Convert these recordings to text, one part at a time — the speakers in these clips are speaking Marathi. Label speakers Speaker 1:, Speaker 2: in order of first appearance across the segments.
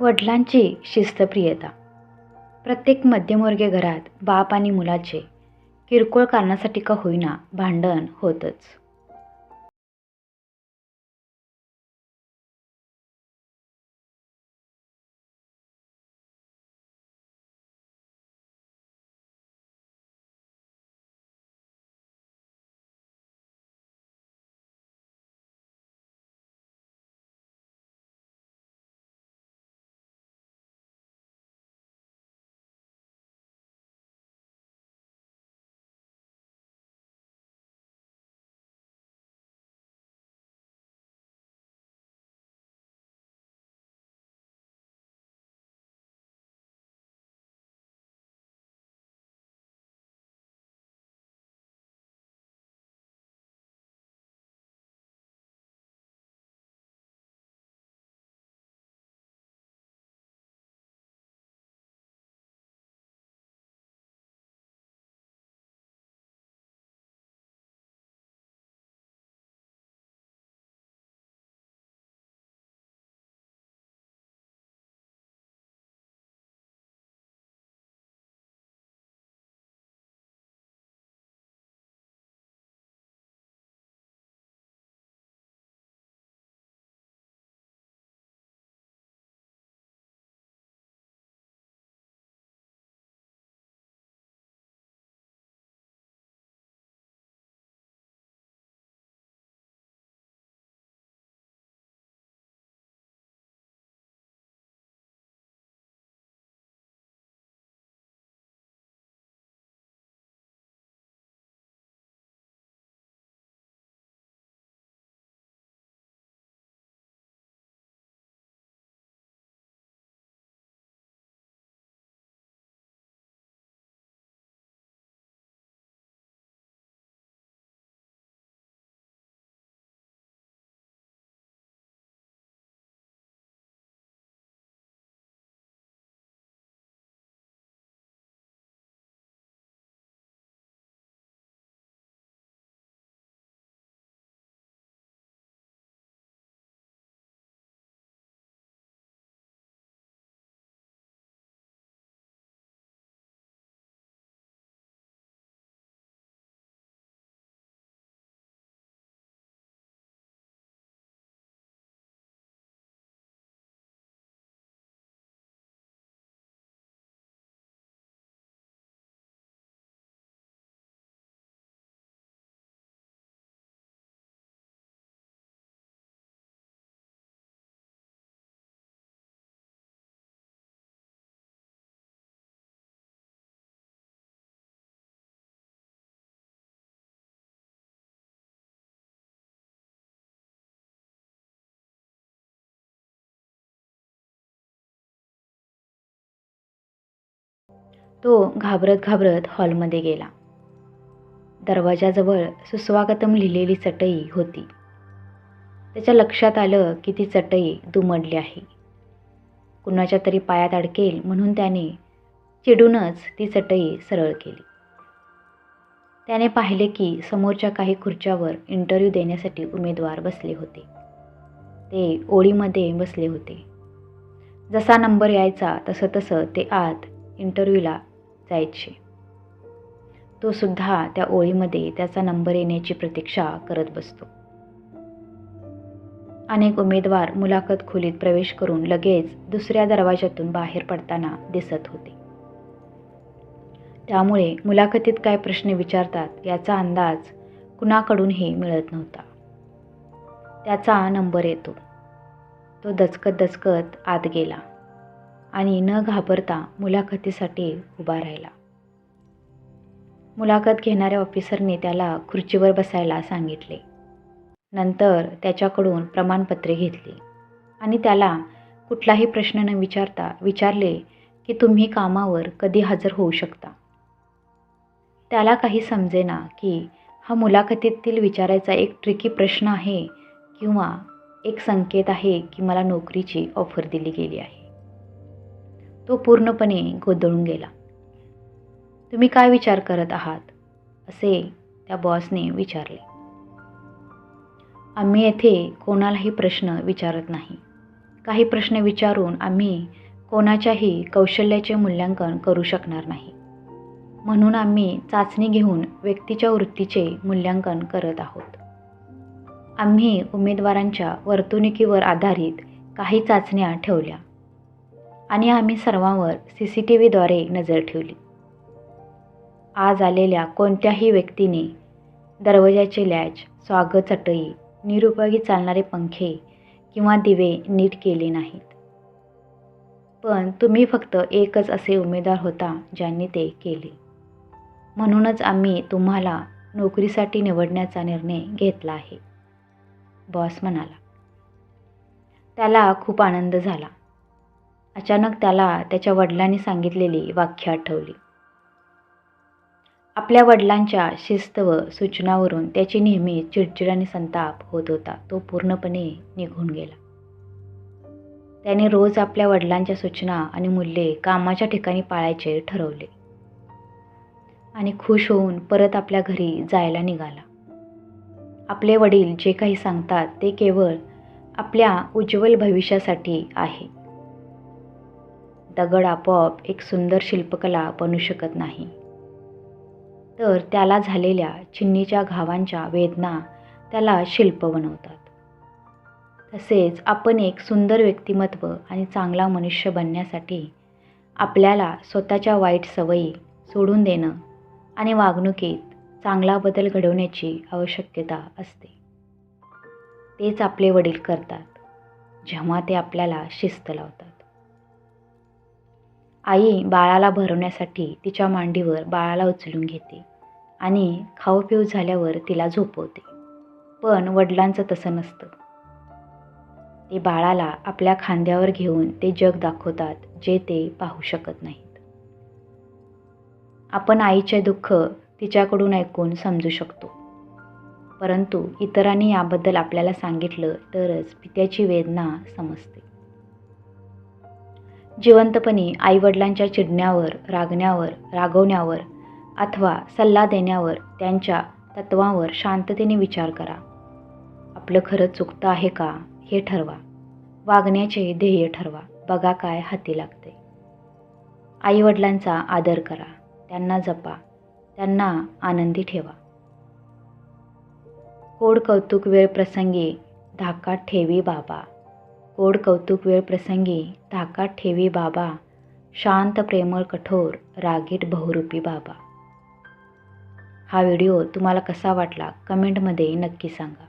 Speaker 1: वडिलांची शिस्तप्रियता. प्रत्येक मध्यमवर्गीय घरात बाप आणि मुलाचे किरकोळ कारणासाठी का होईना भांडण होतंच. तो घाबरत घाबरत हॉलमध्ये गेला. दरवाजाजवळ सुस्वागतम लिहिलेली चटई होती. त्याच्या लक्षात आलं की ती चटई दुमडली आहे. कुणाच्या तरी पायात अडकेल म्हणून त्याने चिडूनच ती चटई सरळ केली. त्याने पाहिले की समोरच्या काही खुर्च्यावर इंटरव्ह्यू देण्यासाठी उमेदवार बसले होते. ते ओळीमध्ये बसले होते. जसा नंबर यायचा तसं तसं ते आत इंटरव्ह्यूला जायचे. तो सुद्धा त्या ओळीमध्ये त्याचा नंबर येण्याची प्रतीक्षा करत बसतो. अनेक उमेदवार मुलाखत खोलीत प्रवेश करून लगेच दुसऱ्या दरवाजातून बाहेर पडताना दिसत होते. त्यामुळे मुलाखतीत काय प्रश्न विचारतात याचा अंदाज कुणाकडूनही मिळत नव्हता. त्याचा नंबर येतो. तो दचकत दचकत आत गेला. आणि न घाबरता मुलाखतीसाठी उभा राहिला. मुलाखत घेणाऱ्या ऑफिसरने त्याला खुर्चीवर बसायला सांगितले. नंतर त्याच्याकडून प्रमाणपत्रे घेतली आणि त्याला कुठलाही प्रश्न न विचारता विचारले की तुम्ही कामावर कधी हजर होऊ शकता. त्याला काही समजेना की हा मुलाखतीतील विचारायचा एक ट्रिकी प्रश्न आहे किंवा एक संकेत आहे की मला नोकरीची ऑफर दिली गेली आहे. तो पूर्णपणे गोंधळून गेला. तुम्ही काय विचार करत आहात? असे त्या बॉसने विचारले. आम्ही येथे कोणालाही प्रश्न विचारत नाही. काही प्रश्न विचारून आम्ही कोणाच्याही कौशल्याचे मूल्यांकन करू शकणार नाही. म्हणून आम्ही चाचणी घेऊन व्यक्तीच्या वृत्तीचे मूल्यांकन करत आहोत. आम्ही उमेदवारांच्या वर्तणुकीवर आधारित काही चाचण्या ठेवल्या. आणि आम्ही सर्वांवर सी सी टी व्हीद्वारे नजर ठेवली. आज आलेल्या कोणत्याही व्यक्तीने दरवाजाचे लॅच स्वागत चटई निरुपयोगी चालणारे पंखे किंवा दिवे नीट केले नाहीत. पण तुम्ही फक्त एकच असे उमेदवार होता ज्यांनी ते केले. म्हणूनच आम्ही तुम्हाला नोकरीसाठी निवडण्याचा निर्णय घेतला आहे. बॉस म्हणाला. त्याला खूप आनंद झाला. अचानक त्याला त्याच्या वडिलांनी सांगितलेली वाक्य आठवली. आपल्या वडिलांच्या शिस्त व सूचनावरून त्याची नेहमी चिडचिड आणि संताप होत होता. तो पूर्णपणे निघून गेला. त्याने रोज आपल्या वडिलांच्या सूचना आणि मूल्ये कामाच्या ठिकाणी पाळायचे ठरवले. आणि खुश होऊन परत आपल्या घरी जायला निघाला. आपले वडील जे काही सांगतात ते केवळ आपल्या उज्ज्वल भविष्यासाठी आहे. दगड आपोआप एक सुंदर शिल्पकला बनू शकत नाही. तर त्याला झालेल्या चिन्नीच्या घावांच्या वेदना त्याला शिल्प बनवतात. तसेच आपण एक सुंदर व्यक्तिमत्व आणि चांगला मनुष्य बनण्यासाठी आपल्याला स्वतःच्या वाईट सवयी सोडून देणं आणि वागणुकीत चांगला बदल घडवण्याची आवश्यकता असते. तेच आपले वडील करतात जेव्हा ते आपल्याला शिस्त लावतात. आई बाळाला भरवण्यासाठी तिच्या मांडीवर बाळाला उचलून घेते आणि खाऊ पिऊ झाल्यावर तिला झोपवते. पण वडिलांचं तसं नसतं. ते बाळाला आपल्या खांद्यावर घेऊन ते जग दाखवतात जे ते पाहू शकत नाहीत. आपण आईचे दुःख तिच्याकडून ऐकून समजू शकतो. परंतु इतरांनी याबद्दल आपल्याला सांगितलं तरच पित्याची वेदना समजते. जिवंतपणी आईवडिलांच्या चिडण्यावर रागण्यावर रागवण्यावर अथवा सल्ला देण्यावर त्यांच्या तत्वांवर शांततेने विचार करा. आपलं खरं चुकतं आहे का हे ठरवा. वागण्याचे ध्येय ठरवा. बघा काय हाती लागते. आईवडिलांचा आदर करा. त्यांना जपा. त्यांना आनंदी ठेवा. कोड कौतुक वेळ प्रसंगी धाकात ठेवी बाबा. कोड कौतुक वेळ प्रसंगी धाकात ठेवी बाबा. शांत प्रेमळ कठोर रागीट बहुरूपी बाबा. हा व्हिडिओ तुम्हाला कसा वाटला कमेंटमध्ये नक्की सांगा.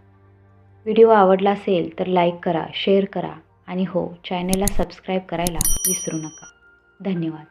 Speaker 1: व्हिडिओ आवडला असेल तर लाईक करा शेअर करा आणि हो चॅनेलला सबस्क्राईब करायला विसरू नका. धन्यवाद.